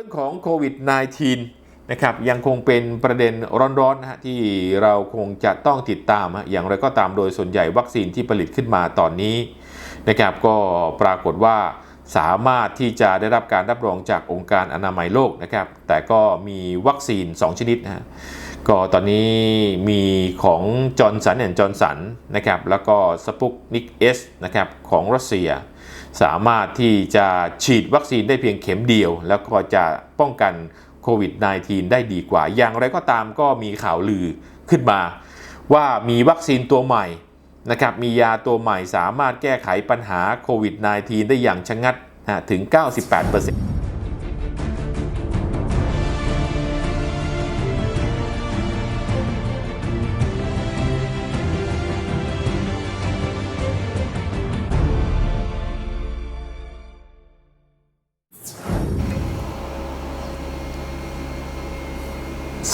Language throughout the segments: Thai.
รื่องของโควิด -19 นะครับยังคงเป็นประเด็นร้อนๆนะฮะที่เราคงจะต้องติดตาม อย่างไรก็ตามโดยส่วนใหญ่วัคซีนที่ผลิตขึ้นมาตอนนี้นะครับก็ปรากฏว่าสามารถที่จะได้รับการรับรองจากองค์การอนามัยโลกนะครับ แต่ก็มีวัคซีน 2 ชนิดนะฮะก็ตอนนี้มีของจอร์นสันแอนจอร์นสันนะครับแล้วก็สปุกนิกเอสนะครับของรัสเซีย สามารถที่จะฉีดวัคซีนได้เพียงเข็มเดียว แล้วก็จะป้องกันโควิด -19 ได้ดีกว่า อย่างไรก็ตามก็มีข่าวลือขึ้นมา ว่ามีวัคซีนตัวใหม่นะครับมียาตัวใหม่สามารถแก้ไขปัญหาโควิด -19 ได้อย่างชะงัดนะถึง 98%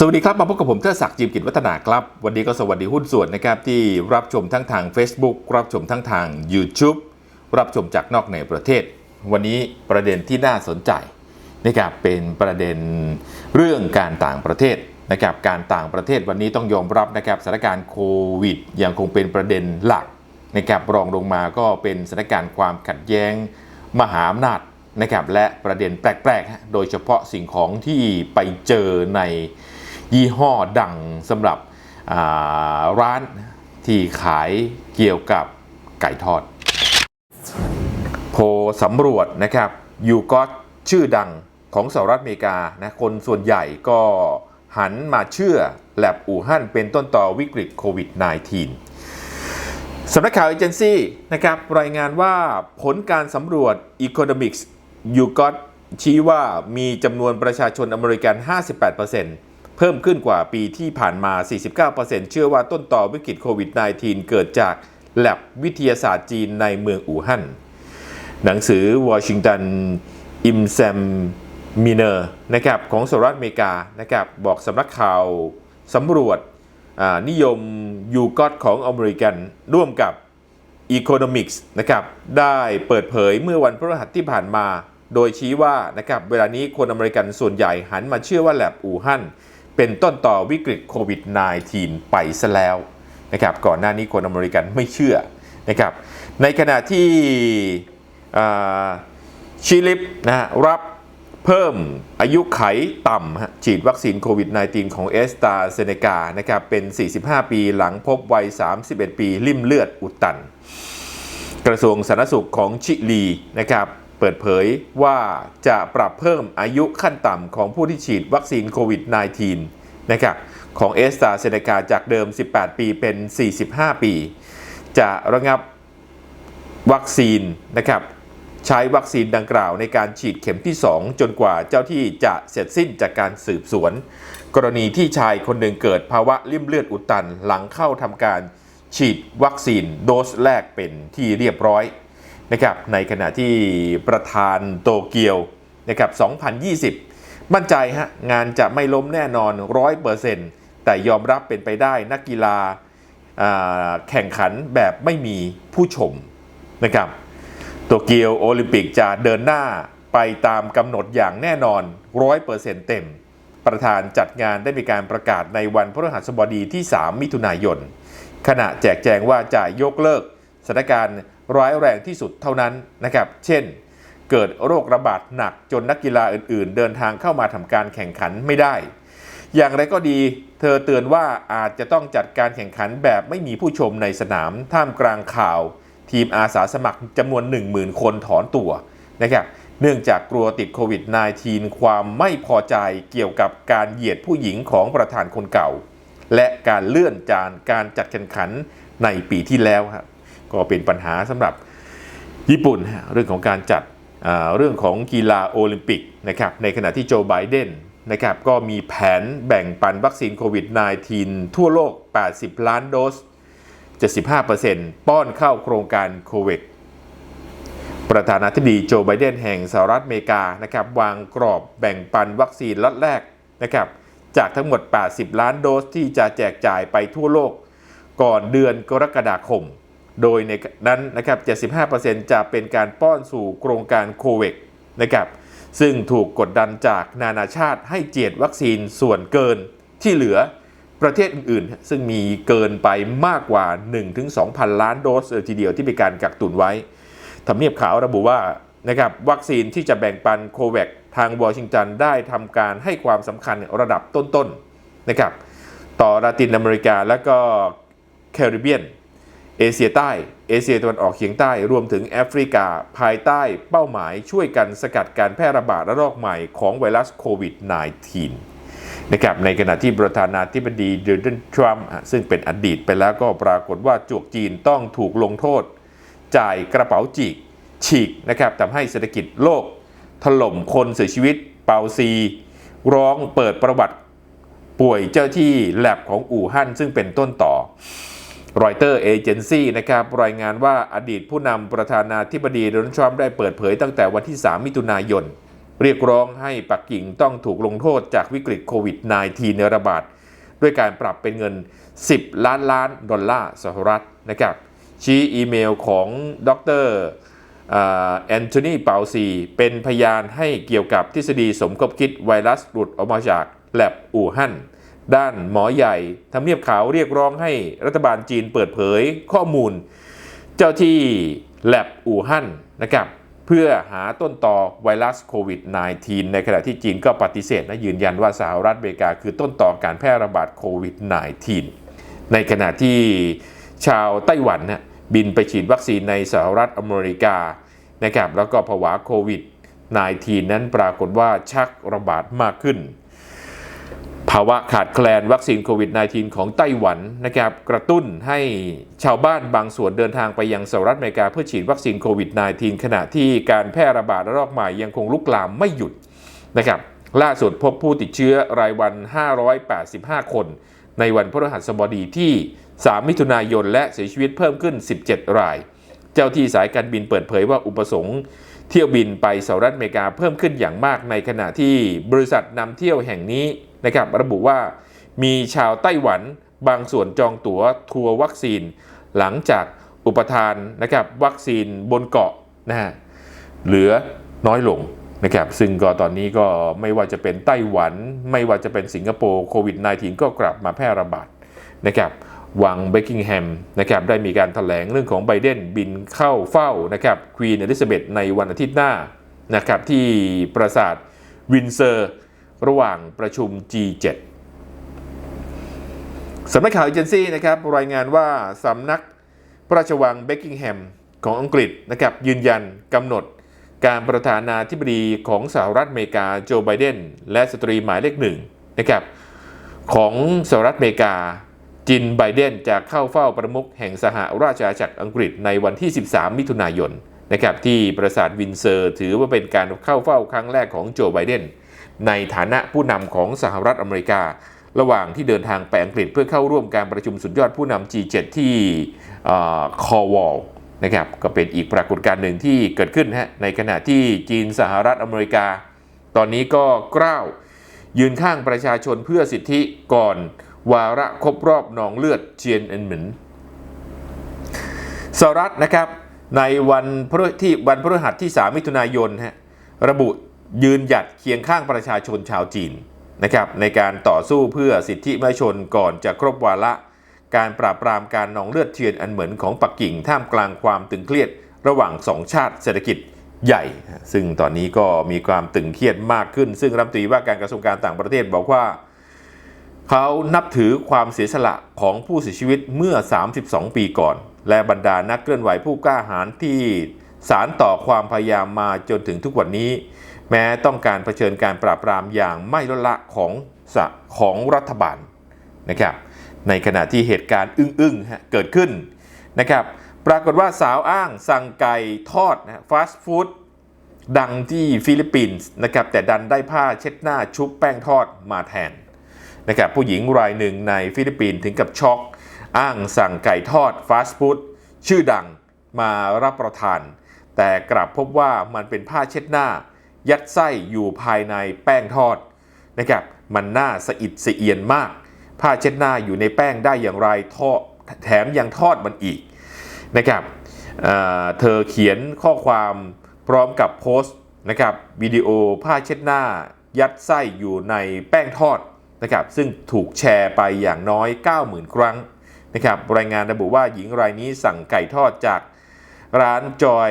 วัสดีครับ มาพบกับผมเทอศักดิ์จิมกิจวัฒนาครับ วันนี้ก็สวัสดีหุ้นส่วนนะครับ ที่รับชมทั้งทาง Facebook รับชมทั้งทาง YouTube รับชมจากนอกในประเทศ วันนี้ประเด็นที่น่าสนใจนะครับเป็นประเด็นเรื่องการต่างประเทศนะครับการต่างประเทศวันนี้ต้องยอมรับนะครับสถานการณ์โควิดยังคงเป็นประเด็นหลักนะครับรองลงมาก็เป็นสถานการณ์ความขัดแย้งมหาอำนาจนะครับและประเด็นแปลกๆ โดยเฉพาะสิ่งของที่ไปเจอใน ยี่ห้อดังสำหรับร้านที่ขายเกี่ยวกับไก่ทอด โพสำรวจนะครับยูก็ชื่อดังของสหรัฐอเมริกานะคนส่วนใหญ่ก็หันมาเชื่อแลบอู่ฮั่นเป็นต้นต่อวิกฤตโควิด -19 สำนักข่าวเอเจนซี่นะครับรายงานว่าผลการสำรวจ Economics ยูก็ชี้ว่ามีจำนวนประชาชนอเมริกัน 58% เพิ่มขึ้นกว่าปีที่ผ่านมา 49%เชื่อว่าต้นต่อวิกฤตโควิด -19 เกิดจากแลบวิทยาศาสตร์จีนในเมืองอู่ฮั่น หนังสือวอชิงตันอิมแซมมิเนอร์นะครับของสหรัฐอเมริกานะครับบอกสำนักข่าวสำรวจนิยมยูกอตของอเมริกัน ร่วมกับ Economics นะครับได้เปิดเผยเมื่อวันพฤหัสที่ผ่านมา โดยชี้ว่านะครับเวลานี้คนอเมริกันส่วนใหญ่หันมาเชื่อว่าแลบอู่ฮั่น เป็นต้นต่อวิกฤตโควิด -19 ไปซะแล้วนะครับก่อนหน้านี้คนอเมริกันไม่เชื่อนะครับในขณะที่ชิลิปนะรับเพิ่มอายุไขต่ำฉีดวัคซีนโควิด -19 ของเอสตาเซเนกานะครับเป็น 45 ปีหลังพบวัย 31 ปี ลิ่มเลือดอุดตัน กระทรวงสาธารณสุขของชิลีนะครับ ปิดเผยว่าจะปรับเพิ่มอายุขั้นต่ำของผู้ที่ฉีดวัคซีนโควิด -19 นะครับของเอสตาเซเนกาจากเดิม 18 ปีเป็น 45 ปี จะระงับวัคซีนนะครับใช้วัคซีนดังกล่าวในการฉีดเข็มที่ 2 จนกว่าเจ้าที่จะเสร็จสิ้นจากการสืบสวน กรณีที่ชายคนหนึ่งเกิดภาวะลิ่มเลือดอุดตันหลังเข้าทำการฉีดวัคซีนโดสแรกเป็นที่เรียบร้อย นะครับในขณะที่ประธานโตเกียวนะครับ2020 มั่นใจฮะงานจะไม่ล้มแน่นอน 100%แต่ยอมรับเป็นไปได้นักกีฬาแข่งขันแบบไม่มีผู้ชมนะครับโตเกียวโอลิมปิกจะเดินหน้าไปตามกำหนดอย่างแน่นอน 100%เต็ม ประธานจัดงานได้มีการประกาศในวันพฤหัสบดีที่ 3 มิถุนายน ขณะแจกแจงว่าจะยกเลิกสถานการณ์ ร้ายแรงที่สุดเท่านั้นนะครับ เช่น เกิดโรคระบาดหนักจนนักกีฬาอื่น ๆ เดินทางเข้ามาทำการแข่งขันไม่ได้ อย่างไรก็ดี เธอเตือนว่าอาจจะต้องจัดการแข่งขันแบบไม่มีผู้ชมในสนามท่ามกลางข่าว ทีมอาสาสมัครจำนวน 10,000 คนถอนตัวนะครับเนื่องจากกลัวติดโควิด -19 ความไม่พอใจเกี่ยวกับการเหยียดผู้หญิงของประธานคนเก่า และการเลื่อนจานการจัดแข่งขันในปีที่แล้วครับ ก็เป็นปัญหาสำหรับญี่ปุ่นเรื่องของการจัดเรื่องของกีฬาโอลิมปิกนะครับในขณะที่โจไบเดนนะครับก็มีแผนแบ่งปันวัคซีนโควิด -19 ทั่วโลก 80 ล้านโดส 75%ป้อนเข้าโครงการโควิดประธานาธิบดีโจไบเดนแห่งสหรัฐอเมริกานะครับวางกรอบแบ่งปันวัคซีนล็อตแรกนะครับจากทั้งหมด 80 ล้านโดสที่จะแจกจ่ายไปทั่วโลกก่อนเดือนกรกฎาคม โดยในนั้นนะครับ 75%จะเป็นการป้อนสู่โครงการโควิดนะครับซึ่งถูกกดดันจากนานาชาติให้เจียดวัคซีนส่วนเกินที่เหลือประเทศอื่นๆ ซึ่งมีเกินไปมากกว่า 1-2,000 ล้านโดสเทีเดียวที่มีการกักตุนไว้ทำเนียบขาวระบุว่านะครับวัคซีนที่จะแบ่งปันโควัคทางวอชิงตันได้ทำการให้ความสำคัญระดับต้นๆนะครับต่อลาตินอเมริกาและก็แคริบเบียน เอเชียใต้ เอเชียตะวันออกเฉียงใต้ รวมถึงแอฟริกา ภายใต้เป้าหมายช่วยกันสกัดการแพร่ระบาดระลอกใหม่ของไวรัสโควิด -19 นะครับในขณะที่ประธานาธิบดีโดนัลด์ทรัมป์ซึ่งเป็นอดีตไปแล้วก็ปรากฏว่าจวกจีนต้องถูกลงโทษ จ่ายกระเป๋าจีก ฉีกนะครับทำให้เศรษฐกิจโลก ถล่มคนเสียชีวิต เปาซี ร้องเปิดประวัติป่วยเจ้าที่แลบของอู่ฮั่นซึ่งเป็นต้นต่อ รอยเตอร์เอเจนซี่นะครับรายงานว่าอดีตผู้นำประธานาธิบดีโดนัลด์ทรัมป์ได้เปิดเผยตั้งแต่วันที่ 3 มิถุนายน เรียกร้องให้ปักกิ่งต้องถูกลงโทษจากวิกฤตโควิด -19 ในระบาด ด้วยการปรับเป็นเงิน 10 ล้านล้านดอลลาร์สหรัฐนะครับชี้อีเมลของดรแอนโทนีเปาซี เป็นพยานให้เกี่ยวกับทฤษฎีสมคบคิดไวรัสหลุดออกมาจากแลบอู่ฮั่น ด้านหมอใหญ่ทำเนียบขาวเรียกร้องให้รัฐบาลจีนเปิดเผยข้อมูล เจ้าที่แลบอู่ฮั่นนะครับเพื่อหาต้นต่อไวรัสโควิด -19 ในขณะที่จีนก็ปฏิเสธนะยืนยันว่าสหรัฐอเมริกาคือต้นต่อการแพร่ระบาดโควิด -19 ในขณะที่ชาวไต้หวันนะบินไปฉีดวัคซีนในสหรัฐอเมริกานะครับแล้วก็ผวาโควิด -19 นั้นปรากฏว่าชักระบาดมากขึ้นาวะขาดแคลนวัคซีนโควิด -19 ของไต้หวันนะครับกระตุ้นให้ชาวบ้านบางส่วนเดินทางไปยังสหรัฐอเมริกาเพื่อฉีดวัคซีนโควิด -19 ขณะที่การแพร่ระบาดระลอกใหม่ยังคงลุกลามไม่หยุดนะครับล่าสุดพบผู้ติดเชื้อรายวัน 585 คน ในวันพฤหัสบดีที่ 3 มิถุนายน และเสียชีวิตเพิ่มขึ้น 17 ราย เจ้าที่สายการบินเปิดเผยว่าอุปสงค์เที่ยวบินไปสหรัฐอเมริกาเพิ่มขึ้นอย่างมากในขณะที่บริษัทนำเที่ยวแห่งนี้ นะครับระบุว่ามีชาวไต้หวันบางส่วนจองตั๋วทัวร์วัคซีน หลังจากอุปทานนะครับวัคซีนบนเกาะนะฮะเหลือน้อยลงนะครับซึ่งก็ตอนนี้ก็ไม่ว่าจะเป็นไต้หวัน ไม่ว่าจะเป็นสิงคโปร์โควิด -19 ก็กลับมาแพร่ระบาดนะครับวังเบกกิงแฮมนะครับได้มีการถแถลงเรื่องของไบเดนบินเข้าเฝ้านะครับควีนอลิซาเบธในวันอาทิตย์หน้านะครับที่ปราสาทวินเซอร์ ระหว่างประชุม G7 สำนักข่าวเอเจนซี่นะครับรายงานว่าสำนักพระราชวังเบกกิงแฮมของอังกฤษนะครับยืนยันกำหนดการประธานาธิบดีของสหรัฐอเมริกาโจไบเดนและสตรีหมายเลขหนึ่งนะครับของสหรัฐอเมริกาจินไบเดนจะเข้าเฝ้าประมุขแห่งสหราชอาณาจักรอังกฤษในวันที่ 13 มิถุนายนนะครับที่ปราสาทวินเซอร์ ถือว่าเป็นการเข้าเฝ้าครั้งแรกของโจไบเดน ในฐานะผู้นำของสหรัฐอเมริกา ระหว่างที่เดินทางไปอังกฤษเพื่อเข้าร่วมการประชุมสุดยอดผู้นำ G7 ที่คอวอลนะครับก็เป็นอีกปรากฏการณ์หนึ่งที่เกิดขึ้นฮะในขณะที่จีนสหรัฐอเมริกา ตอนนี้ก็กล้าวยืนข้างประชาชนเพื่อสิทธิก่อนวาระครบรอบนองเลือดเจียนเอ็นหมินสหรัฐนะครับในวันพฤที่วันพฤหัสที่ 3 มิถุนายนฮะระบุ ยืนหยัดเคียงข้างประชาชนชาวจีนนะครับในการต่อสู้เพื่อสิทธิมนุษยชนก่อนจะครบวาระ การปราบปรามการนองเลือดเทียนอันเหมือนของปักกิ่งท่ามกลางความตึงเครียดระหว่างสองชาติเศรษฐกิจใหญ่ ซึ่งตอนนี้ก็มีความตึงเครียดมากขึ้น ซึ่งรัฐมนตรีว่าการกระทรวงการต่างประเทศบอกว่า เขานับถือความเสียสละของผู้เสียชีวิตเมื่อ 32 ปีก่อน และบรรดานักเคลื่อนไหวผู้กล้าหาญที่สารต่อความพยายามมาจนถึงทุกวันนี้ แม้ต้องการเผชิญการปราบปรามอย่างไม่ลดละของสของรัฐบาลนะครับในขณะที่เหตุการณ์อึ้งๆเกิดขึ้นนะครับปรากฏว่าสาวอ้างสั่งไก่ทอดนะฟาสต์ฟู้ดดังที่ฟิลิปปินส์นะครับแต่ดันได้ผ้าเช็ดหน้าชุบแป้งทอดมาแทนนะครับผู้หญิงรายหนึ่งในฟิลิปปินส์ถึงกับช็อก อ้างสั่งไก่ทอดฟาสต์ฟู้ดชื่อดังมารับประทาน แต่กลับพบว่ามันเป็นผ้าเช็ดหน้า ยัดไส้อยู่ภายในแป้งทอดนะครับมันน่าสะอิดสะเอียนมาก ผ้าเช็ดหน้าอยู่ในแป้งได้อย่างไรทอดแถมยังทอดมันอีกนะครับเเธอเขียนข้อความพร้อมกับโพสต์นะครับวิดีโอผ้าเช็ดหน้า ยัดไส้อยู่ในแป้งทอดนะครับซึ่งถูกแชร์ไปอย่างน้อย 90,000 ครั้งนะครับรายงานระบุว่าหญิงรายนี้สั่งไก่ทอดจาก ร้านจอย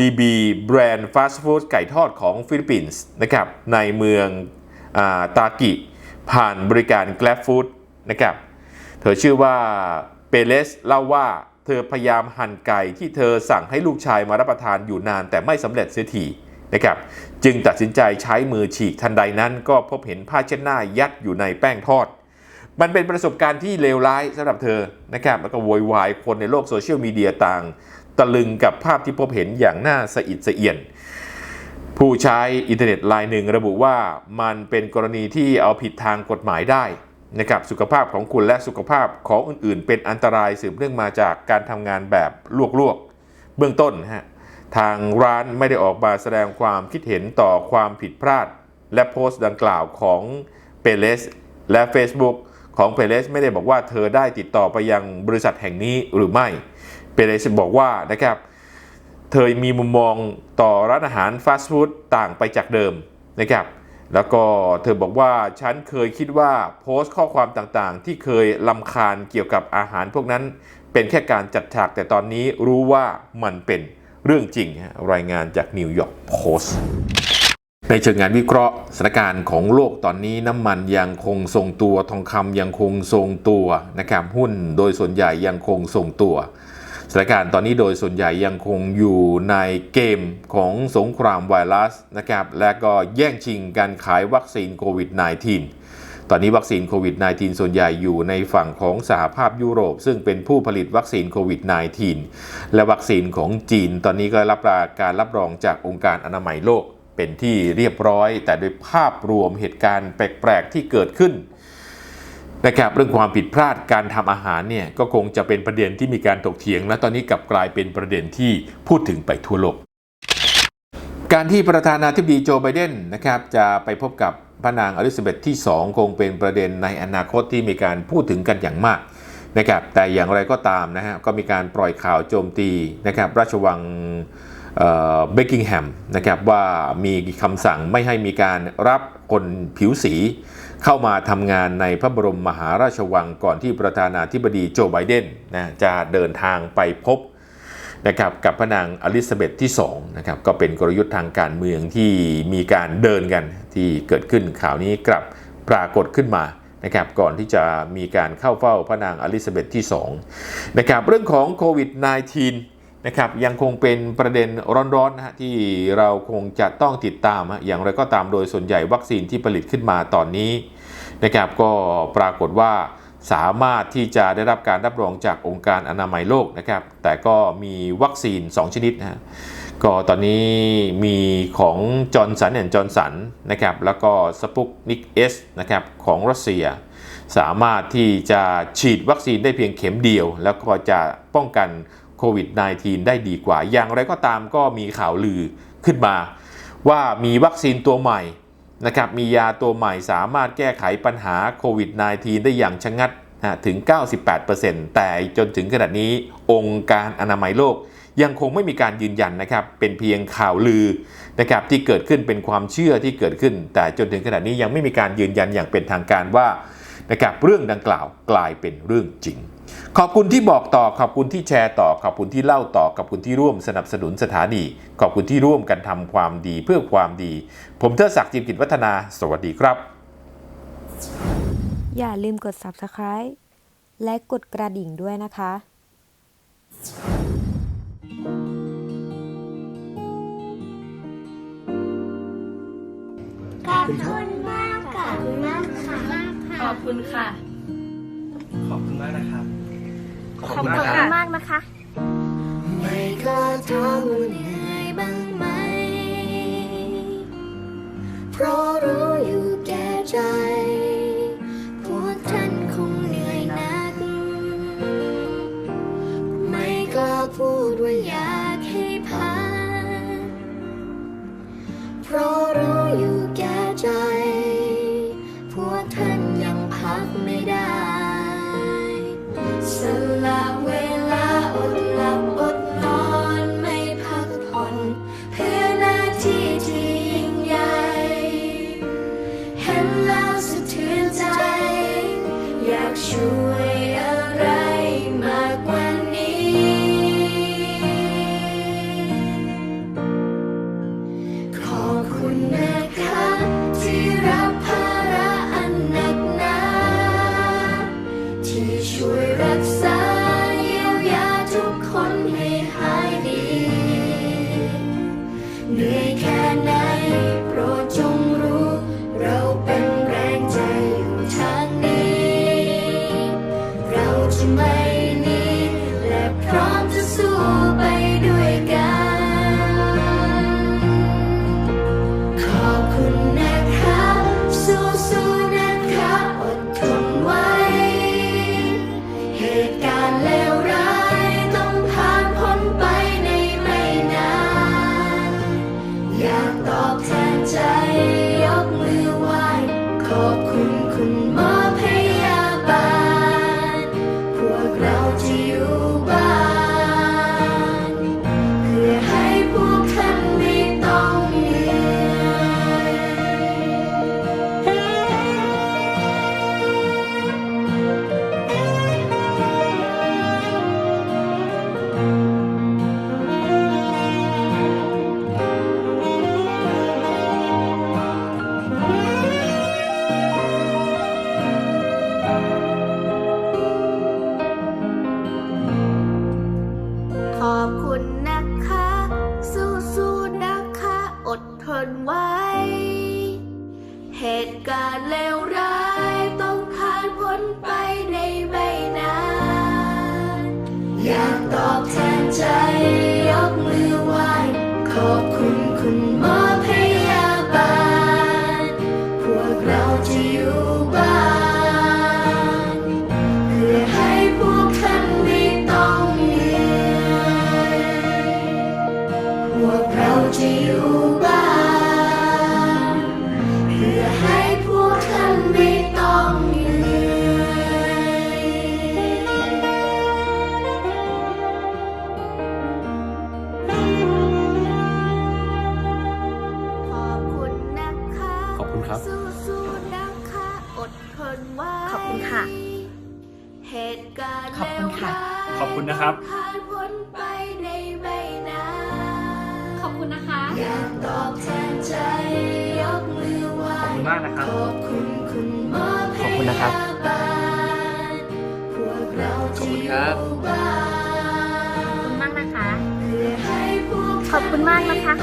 ลีบีแบรนด์ฟาสต์ฟู้ดไก่ทอดของฟิลิปปินส์นะครับในเมืองอาตากิ ผ่านบริการ Grab Food นะครับเธอชื่อว่าเปเลสเล่าว่าเธอพยายามหั่นไก่ที่เธอสั่งให้ลูกชายมารับประทานอยู่นานแต่ไม่สำเร็จเสียทีนะครับจึงตัดสินใจใช้มือฉีกทันใดนั้นก็พบเห็นผ้าเช็ดหน้ายัดอยู่ในแป้งทอด มันเป็นประสบการณ์ที่เลวร้ายสำหรับเธอนะครับแล้วก็โวยวายคนในโลกโซเชียลมีเดียต่าง ตะลึงกับภาพที่พบเห็นอย่างน่าสะอิดสะเอียน ผู้ใช้อินเทอร์เน็ตรายหนึ่งระบุว่ามันเป็นกรณีที่เอาผิดทางกฎหมายได้นะครับสุขภาพของคุณและสุขภาพของอื่นๆ เป็นอันตรายสืบเนื่องมาจากการทำงานแบบลวกๆ เบื้องต้นฮะทางร้านไม่ได้ออกมาแสดงความคิดเห็นต่อความผิดพลาด และโพสต์ดังกล่าวของเปเลสและ Facebook ของเปเลสไม่ได้บอกว่าเธอได้ติดต่อไปยังบริษัทแห่งนี้หรือไม่ เปเลสบอกว่านะครับเธอมีมุมมองต่อร้านอาหารฟาสต์ฟู้ดต่างไปจากเดิมนะครับแล้วก็เธอบอกว่าฉันเคยคิดว่าโพสต์ข้อความต่างๆ ที่เคยลำคาญเกี่ยวกับอาหารพวกนั้น เป็นแค่การจัดฉากแต่ตอนนี้รู้ว่ามันเป็นเรื่องจริงฮะรายงานจากนิวยอร์กโพสต์ในเชิงงานวิเคราะห์สถานการณ์ของโลกตอนนี้น้ำมันยังคงทรงตัวทองคำยังคงทรงตัวนะครับหุ้นโดยส่วนใหญ่ยังคงทรงตัว สถานการณ์ตอนนี้โดยส่วนใหญ่ยังคงอยู่ในเกมของสงครามไวรัสนะครับและก็แย่งชิงการขายวัคซีนโควิด -19 ตอนนี้วัคซีนโควิด -19 ส่วนใหญ่อยู่ในฝั่งของสหภาพยุโรป ซึ่งเป็นผู้ผลิตวัคซีนโควิด -19 และวัคซีนของจีน ตอนนี้ก็รับการรับรองจากองค์การอนามัยโลกเป็นที่เรียบร้อย แต่โดยภาพรวมเหตุการณ์แปลกๆที่เกิดขึ้น นะครับเรื่องความผิดพลาดการทำอาหารเนี่ยก็คงจะเป็นประเด็นที่มีการถกเถียง และตอนนี้กลับกลายเป็นประเด็นที่พูดถึงไปทั่วโลก การที่ประธานาธิบดีโจไบเดนนะครับจะไปพบกับพระนางอลิซาเบธที่ 2 คงเป็นประเด็นในอนาคตที่มีการพูดถึงกันอย่างมากนะครับแต่อย่างไรก็ตามนะฮะก็มีการปล่อยข่าวโจมตีนะครับราชวังเบกกิงแฮมนะครับว่ามีคำสั่งไม่ให้มีการรับคนผิวสี เข้ามาทำงานในพระบรมมหาราชวังก่อนที่ประธานาธิบดีโจไบเดนนะจะเดินทางไปพบนะครับกับพระนางอลิซาเบธที่2นะครับก็เป็นกลยุทธ์ทางการเมืองที่มีการเดินกันที่เกิดขึ้นข่าวนี้กลับปรากฏขึ้นมานะครับก่อนที่จะมีการเข้าเฝ้าพระนางอลิซาเบธที่2นะครับเรื่องของโควิด -19 นะครับยังคงเป็นประเด็นร้อนๆนะฮะที่เราคงจะต้องติดตามฮะอย่างไรก็ตามโดยส่วนใหญ่วัคซีนที่ผลิตขึ้นมาตอนนี้นะครับก็ปรากฏว่าสามารถที่จะได้รับการรับรองจากองค์การอนามัยโลกนะครับแต่ก็มีวัคซีน 2 ชนิดนะฮะก็ตอนนี้มีของจอร์นสันแอนจอร์นสันนะครับแล้วก็สปุกนิกเอสนะครับของรัสเซีย สามารถที่จะฉีดวัคซีนได้เพียงเข็มเดียว แล้วก็จะป้องกัน โควิด -19 ได้ดีกว่า อย่างไรก็ตามก็มีข่าวลือขึ้นมา ว่ามีวัคซีนตัวใหม่นะครับมียาตัวใหม่สามารถแก้ไขปัญหาโควิด -19 ได้อย่างชะงัดนะถึง 98%แต่จนถึงขนาดนี้องค์การอนามัยโลกยังคงไม่มีการยืนยันนะครับ เป็นเพียงข่าวลือนะครับที่เกิดขึ้นเป็นความเชื่อที่เกิดขึ้น แต่จนถึงขนาดนี้ยังไม่มีการยืนยันอย่างเป็นทางการว่านะครับเรื่องดังกล่าวกลายเป็นเรื่องจริง ขอบคุณที่บอกต่อ ขอบคุณที่แชร์ต่อ ขอบคุณที่เล่าต่อ ขอบคุณที่ร่วมสนับสนุนสถานี ขอบคุณที่ร่วมกันทำความดีเพื่อความดี ผมเทอศักดิ์จิมกิจวัฒนา สวัสดีครับ อย่าลืมกด subscribe และกดกระดิ่งด้วยนะคะขอบคุณมากค่ะขอบคุณมากค่ะ ขอบคุณค่ะ ขอบคุณมากนะครับ ขอบคุณขอบค่ะคุณมากนะคะ ไม่ก็ถามว่าเหนื่อยบ้างไหม เพราะรู้อยู่แก่ใจ ขอบคุณมากนะครับ ขอบคุณนะครับขอบคุณมากนะคะขอบคุณมากนะคะ